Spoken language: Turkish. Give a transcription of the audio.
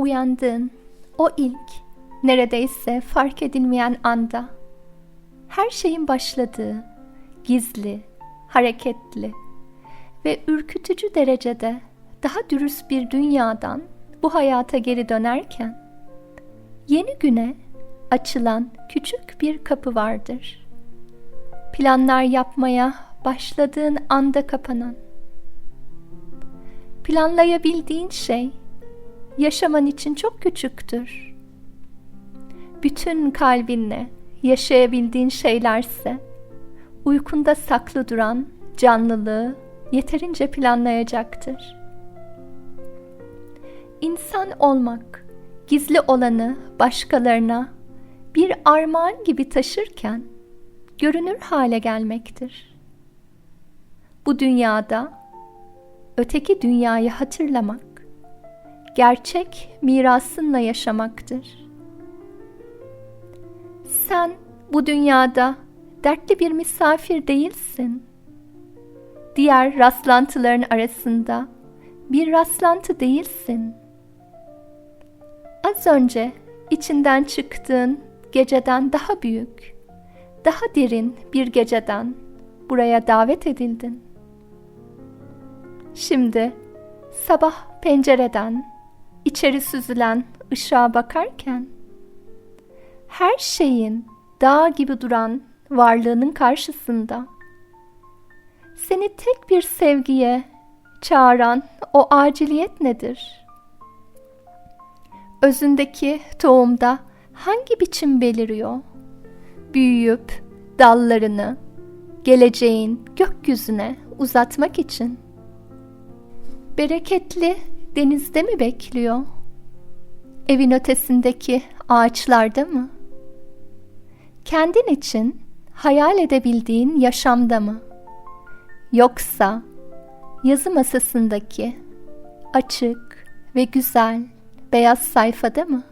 uyandığın o ilk, neredeyse fark edilmeyen anda her şeyin başladığı, gizli, hareketli ve ürkütücü derecede daha dürüst bir dünyadan bu hayata geri dönerken yeni güne açılan küçük bir kapı vardır. Planlar yapmaya başladığın anda kapanan. Planlayabildiğin şey yaşaman için çok küçüktür. Bütün kalbinle yaşayabildiğin şeylerse uykunda saklı duran canlılığı yeterince planlayacaktır. İnsan olmak, gizli olanı başkalarına bir armağan gibi taşırken görünür hale gelmektir. Bu dünyada öteki dünyayı hatırlamak, gerçek mirasınla yaşamaktır. Sen bu dünyada dertli bir misafir değilsin. Diğer rastlantıların arasında bir rastlantı değilsin. Az önce içinden çıktığın geceden daha büyük, daha derin bir geceden buraya davet edildin. Şimdi sabah pencereden içeri süzülen ışığa bakarken her şeyin dağ gibi duran varlığının karşısında seni tek bir sevgiye çağıran o aciliyet nedir? Özündeki tohumda hangi biçim beliriyor? Büyüyüp dallarını geleceğin gökyüzüne uzatmak için. Bereketli denizde mi bekliyor? Evin ötesindeki ağaçlarda mı? Kendin için hayal edebildiğin yaşamda mı? Yoksa yazı masasındaki açık ve güzel beyaz sayfada mı?